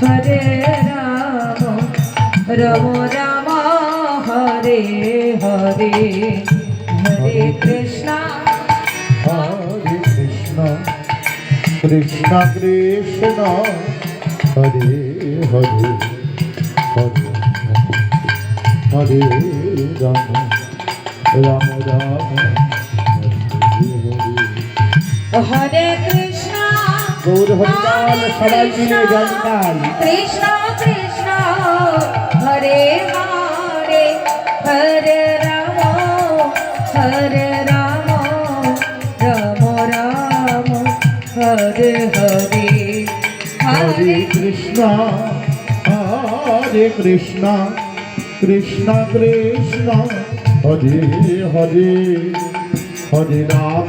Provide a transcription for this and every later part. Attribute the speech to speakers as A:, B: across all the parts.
A: হরে রাম রম রাম হরে হরে হরে কৃষ্ণ
B: হরে কৃষ্ণ কৃষ্ণ কৃষ্ণ হরে হরে হরে হরে রাম রাম রাম
A: হরে কৃষ্ণ
B: গৌর হরিদাল সবাই মিলে জয়কাল
A: কৃষ্ণ কৃষ্ণ হরে হরে হরে রাম হরে রাম রাম রাম হরে হরে
B: হরে কৃষ্ণ হরে কৃষ্ণ কৃষ্ণ কৃষ্ণ হরে হরে হরে Ram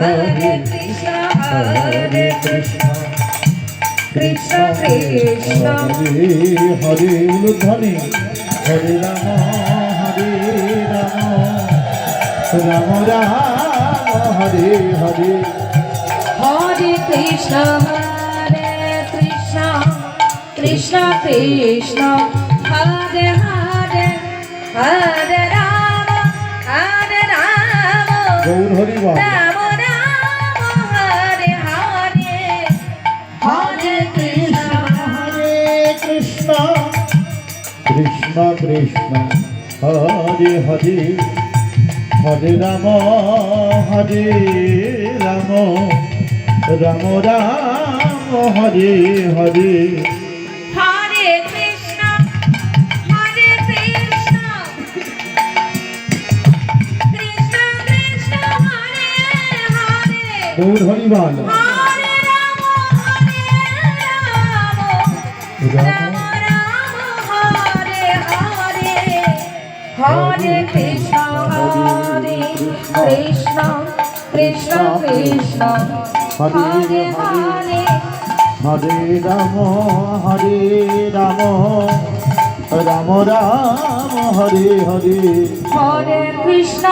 A: Hare Krishna,
B: Hare Krishna,
A: Krishna Krishna,
B: Hare Hare Ludhani, Hare Rama, Hare Rama, Rama Rama, Hare Hare,
A: Hare Krishna, Hare Krishna, Krishna Krishna, Hare Hare, Hare Rama, Hare Rama, Gaur Hari Baba.
B: Krishna Krishna হরে হরে হরে রাম হরে রাম রাম রাম হরে হরে গৌর হরিবাল
A: রাম হরে কৃষ্ণ হরে কৃষ্ণ কৃষ্ণ কৃষ্ণ হরে হরে
B: হরে রাম হরে রাম রাম রাম হরে হরে
A: হরে কৃষ্ণ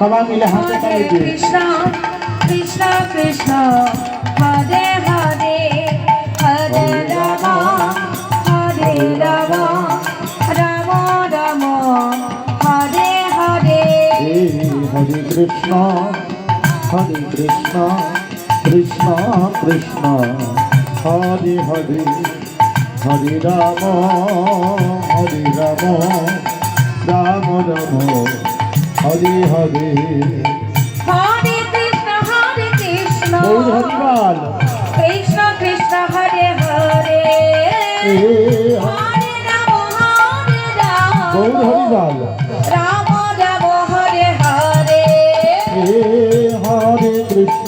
B: সবাই মিলে হাতে তালে
A: কৃষ্ণ কৃষ্ণ কৃষ্ণ হরে হরে হরে রাম হরে রাম
B: কৃষ্ণ হরে কৃষ্ণ কৃষ্ণ কৃষ্ণ হরে হরে হরে রাম হরে রাম রাম রাম হরে হরে
A: হরে কৃষ্ণ হরে কৃষ্ণ
B: হরিপাল
A: কৃষ্ণ কৃষ্ণ হরে হরে হরে রাম হরে রাম
B: হরিপাল রাম